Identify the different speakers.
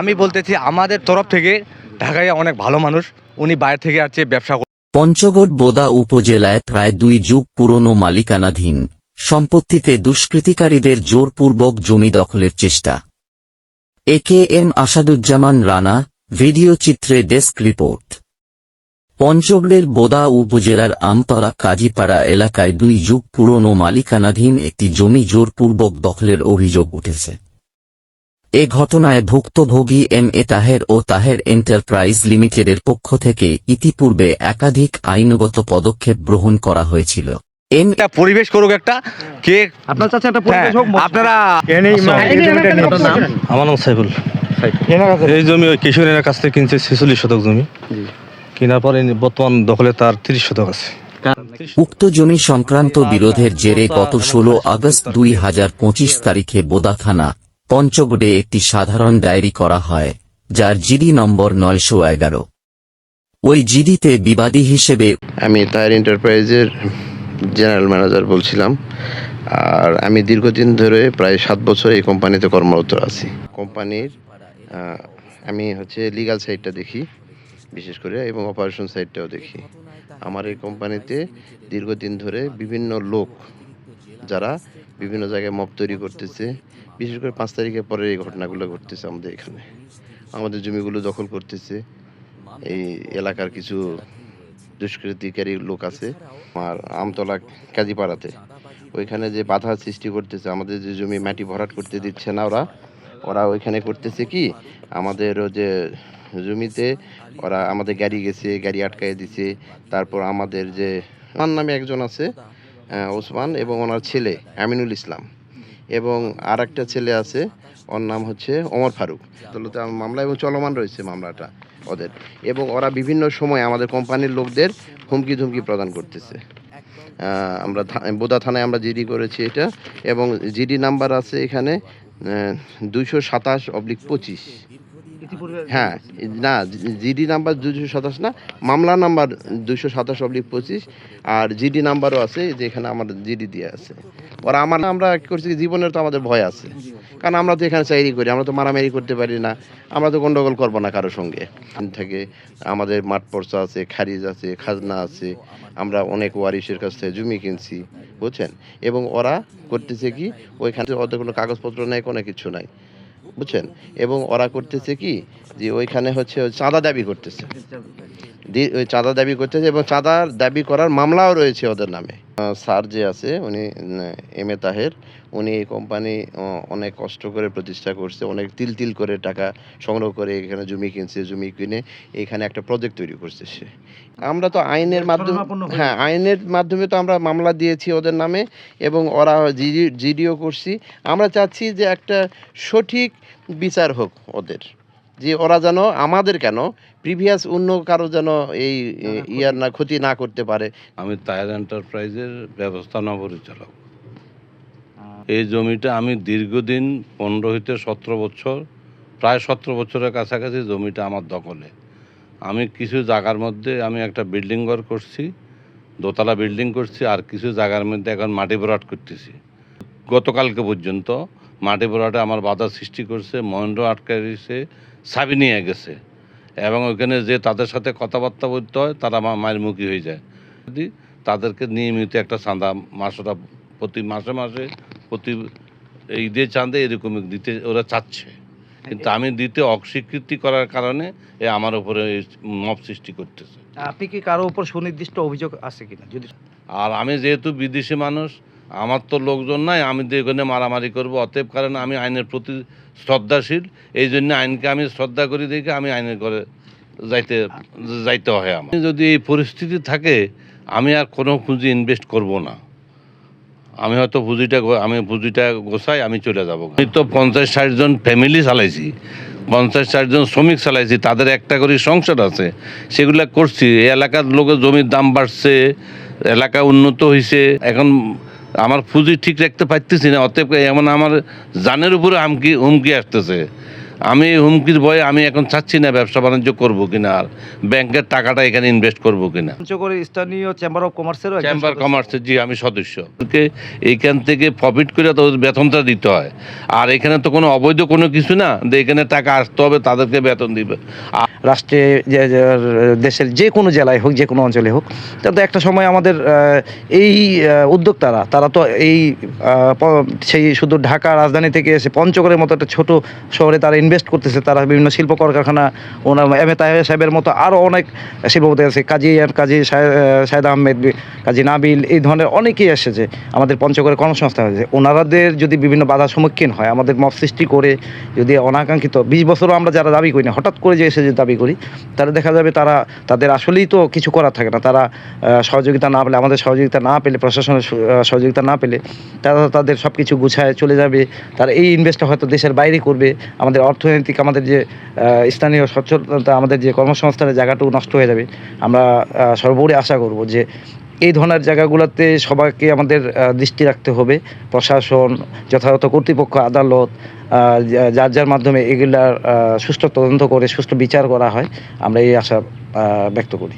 Speaker 1: আমি বলতেছি, আমাদের তরফ থেকে ঢাকায় অনেক ভালো মানুষ। উনি বাইরে থেকে আসছে ব্যবসা
Speaker 2: পঞ্চগড় বোদা উপজেলায় প্রায় দুই যুগ পুরনো মালিকানাধীন। সম্পত্তিতে দুষ্কৃতিকারীদের জোরপূর্বক জমি দখলের চেষ্টা। A K M Asaduzzaman Rana, video চিত্রে ডেস্ক রিপোর্ট। পঞ্চগড়ের বোদা উপজেলার আমতলা কাজীপাড়া এলাকায় দুই যুগ পুরনো মালিকানাধীন একটি জমি জোরপূর্বক দখলের অভিযোগ উঠেছে। এ ঘটনায় ভুক্তভোগী এম এ তাহের ও তাহের এন্টারপ্রাইজ লিমিটেডের পক্ষ থেকে ইতিপূর্বে একাধিক আইনগত পদক্ষেপ গ্রহণ করা হয়েছিল।
Speaker 1: একটা পরিবেশ করুক একটা কে
Speaker 3: আপনার চাচা একটা
Speaker 1: হ্যাঁ,
Speaker 3: পরিবেশ হোক
Speaker 1: আপনারা
Speaker 4: আমার নাম সাইফুল। এই জমি ওই কিশোরের কাছ থেকে কিনছে ছেচল্লিশ শতক জমি। কেনার পরে বর্তমান দখলে তার তিরিশ শতক আছে।
Speaker 2: উক্ত জমি সংক্রান্ত বিরোধের জেরে গত ষোলো আগস্ট দুই হাজার পঁচিশ তারিখে বোদা থানা পঞ্চগড়ে একটি সাধারণ ডায়েরি করা হয়, যার জিডি নম্বর নয়শো এগারো। ওই জিডিতে বিবাদী হিসেবে
Speaker 5: আমি তাহের এন্টারপ্রাইজের জেনারেল ম্যানেজার বলছিলাম, আর আমি দীর্ঘদিন ধরে প্রায় সাত বছর এই কোম্পানিতে কর্মরত আছি। কোম্পানির আমি হচ্ছে লিগ্যাল সাইডটা দেখি, বিশেষ করে, এবং অপারেশন সাইডটাও দেখি। আমার এই কোম্পানিতে দীর্ঘদিন ধরে বিভিন্ন লোক, যারা বিভিন্ন জায়গায় মপ তৈরি করতেছে। বিশেষ করে পাঁচ তারিখের পরে এই ঘটনাগুলো ঘটতেছে আমাদের এখানে। আমাদের জমিগুলো দখল করতেছে। এই এলাকার কিছু দুষ্কৃতিকারী লোক আছে আর আমতলা কাজীপাড়াতে। ওইখানে যে বাধা সৃষ্টি করতেছে, আমাদের যে জমি মাটি ভরাট করতে দিচ্ছে না ওরা ওরা ওইখানে করতেছে কি? আমাদের যে জমিতে ওরা আমাদের গাড়ি গেছে, গাড়ি আটকায় দিছে। তারপর আমাদের যে, আমার নামে একজন আছে ওসমান এবং ওনার ছেলে, আমিনুল ইসলাম। এবং আর একটা ছেলে আছে, ওর নাম হচ্ছে ওমর ফারুক। আদালতে মামলা এবং চলমান রয়েছে মামলাটা ওদের। এবং ওরা বিভিন্ন সময় আমাদের কোম্পানির লোকদের হুমকি ধুমকি প্রদান করতেছে। আমরা বোদা থানায় আমরা জিডি করেছি এটা। এবং জিডি নাম্বার আছে এখানে দুইশো সাতাশ অবলিক পঁচিশ। হ্যাঁ না, জিডি নাম্বার দুশো সাতাশ না, মামলা নাম্বার দুশো সাতাশ অবলিক পঁচিশ, আর জিডি নাম্বারও আছে যে এখানে আমার জিডি দিয়ে আছে। ওরা আমার, আমরা কি করছি জীবনের তো আমাদের ভয় আছে। কারণ আমরা তো এখানে চাকরি করি, আমরা তো মারামারি করতে পারি না, আমরা তো গন্ডগোল করব না কারোর সঙ্গে। থেকে আমাদের মাঠ পর্চা আছে, খারিজ আছে, খাজনা আছে, আমরা অনেক ওয়ারিশের কাছ থেকে জমি কিনছি, বুঝছেন? এবং ওরা করতেছে কি, ওইখানে ওদের কোনো কাগজপত্র নাই, কোনো কিছু নাই। বুঝছেন? এবং ওরা করতেছে কি? যে ওইখানে হচ্ছে চাঁদা দাবি করতেছে। ওই চাঁদা দাবি করতেছে এবং চাঁদার দাবি করার মামলাও রয়েছে ওদের নামে। স্যার যে আছে উনি এম এ তাহের উনি এই কোম্পানি অনেক কষ্ট করে প্রতিষ্ঠা করছে অনেক তিল তিল করে টাকা সংগ্রহ করে এখানে জমি কিনছে জমি কিনে এখানে একটা প্রজেক্ট তৈরি করছে সে। আমরা তো আইনের মাধ্যমে হ্যাঁ আইনের মাধ্যমে তো আমরা মামলা দিয়েছি ওদের নামে এবং ওরা জিডি জিডিও করছি। আমরা চাচ্ছি যে একটা সঠিক বিচার হোক ওদের। যে ওরা যেন আমাদের কেন প্রিভিয়াস অন্য কারও যেন এই ইয়ার না ক্ষতি না করতে পারে।
Speaker 6: আমি তায়ার এন্টারপ্রাইজের ব্যবস্থাপনা পরিচালক এই জমিটা আমি দীর্ঘদিন পনেরো হইতে সতেরো বছর প্রায় সতেরো বছরের কাছাকাছি জমিটা আমার দখলে। আমি কিছু জায়গার মধ্যে আমি একটা বিল্ডিং ঘর করছি দোতলা বিল্ডিং করছি আর কিছু জায়গার মধ্যে এখন মাটি ভরাট করতেছি। গতকালকে পর্যন্ত মাটি ভরাটে আমার বাধা সৃষ্টি করছে মহেন্দ্র আটকে দিয়েছে চাবি নিয়ে গেছে। এবং ওইখানে যে তাদের সাথে কথাবার্তা বলতে হয় তারা আমার মায়ের মুখী হয়ে যায়। যদি তাদেরকে নিয়মিত একটা চাঁদা মাসটা প্রতি মাসে মাসে প্রতি এই দিয়ে চাঁদে এরকম দিতে ওরা চাচ্ছে। কিন্তু আমি দিতে অস্বীকৃতি করার কারণে এ আমার উপরে মপ সৃষ্টি করতেছে।
Speaker 3: আপনি কি কারও উপর সুনির্দিষ্ট অভিযোগ আছে কিনা? যদি
Speaker 6: আর আমি যেহেতু বিদেশি মানুষ আমার তো লোকজন নাই, আমি তো এখানে মারামারি করব। অতএব কারণ আমি আইনের প্রতি শ্রদ্ধাশীল, এই জন্য আইনকে আমি শ্রদ্ধা করি দেখে আমি আইনের করে যাইতে যাইতে হয় আমার। যদি এই পরিস্থিতি থাকে, আমি আর কোনো পুঁজি ইনভেস্ট করব না। আমি হয়তো পুঁজিটা আমি পুঁজিটা গোছাই আমি চলে যাব। আমি তো পঞ্চাশ ষাটজন ফ্যামিলি চালাইছি, পঞ্চাশ ষাটজন শ্রমিক চালাইছি, তাদের একটা করে সংসার আছে, সেগুলা করছি। এলাকার লোকের জমির দাম বাড়ছে, এলাকা উন্নত হয়েছে এখন আমার পুঁজি ঠিক রাখতে পারতেছি না অতএব এমন আমার জানের উপরে হুমকি হুমকি আসতেছে। আমি হুমকির ভয়ে আমি এখন চাচ্ছি না ব্যবসা বাণিজ্য করব কিনা আর ব্যাংকের টাকাটা এখানে ইনভেস্ট করব কিনা।
Speaker 3: স্থানীয় চেম্বার অফ কমার্সের
Speaker 6: চেম্বার কমার্সের জি আমি সদস্য। এইখান থেকে প্রফিট করে তো বেতনটা দিতে হয়। আর এখানে তো কোনো অবৈধ কোনো কিছু না যে এখানে টাকা আসতে হবে তাদেরকে বেতন দিবে।
Speaker 3: রাষ্ট্রে দেশের যে কোনো জেলায় হোক, যে কোনো অঞ্চলে হোক, তাতে একটা সময় আমাদের এই উদ্যোক্তারা, তারা তো এই সেই শুধু ঢাকা রাজধানী থেকে এসে পঞ্চগড়ের মতো একটা ছোট শহরে তারা ইনভেস্ট করতেছে, তারা বিভিন্ন শিল্প কলকারখানা, ওনার এম এ তাহের সাহেবের মতো আরও অনেক শিল্পপতি আছে, কাজী কাজী সাহেদ আহমেদ, কাজী নাবিল, এই ধরনের অনেকেই এসেছে, আমাদের পঞ্চগড়ে কর্মসংস্থান হয়েছে। ওনারাদের যদি বিভিন্ন বাধার সম্মুখীন হয়, আমাদের মত সৃষ্টি করে যদি অনাকাঙ্ক্ষিত, বিশ বছরও আমরা যারা দাবি করি না, হঠাৎ করে যে এসে যে দাবি করি। তাহলে দেখা যাবে তারা, তাদের আসলেই তো কিছু করার থাকে না। তারা সহযোগিতা না পেলে, আমাদের সহযোগিতা না পেলে, প্রশাসনের সহযোগিতা না পেলে, তারা তাদের সব কিছু গুছায় চলে যাবে। তারা এই ইনভেস্টটা হয়তো দেশের বাইরে করবে। আমাদের অর্থনৈতিক, আমাদের যে স্থানীয় সচ্ছলতা আমাদের যে কর্মসংস্থানের জায়গাটাও নষ্ট হয়ে যাবে। আমরা সর্বোপরি আশা করব যে এই ধরনের জায়গাগুলোতে সবাইকে আমাদের দৃষ্টি রাখতে হবে। প্রশাসন, যথাযথ কর্তৃপক্ষ, আদালত যার যার মাধ্যমে এগুলার সুষ্ঠু তদন্ত করে, সুষ্ঠু বিচার করা হয়, আমরা এই আশা ব্যক্ত করি।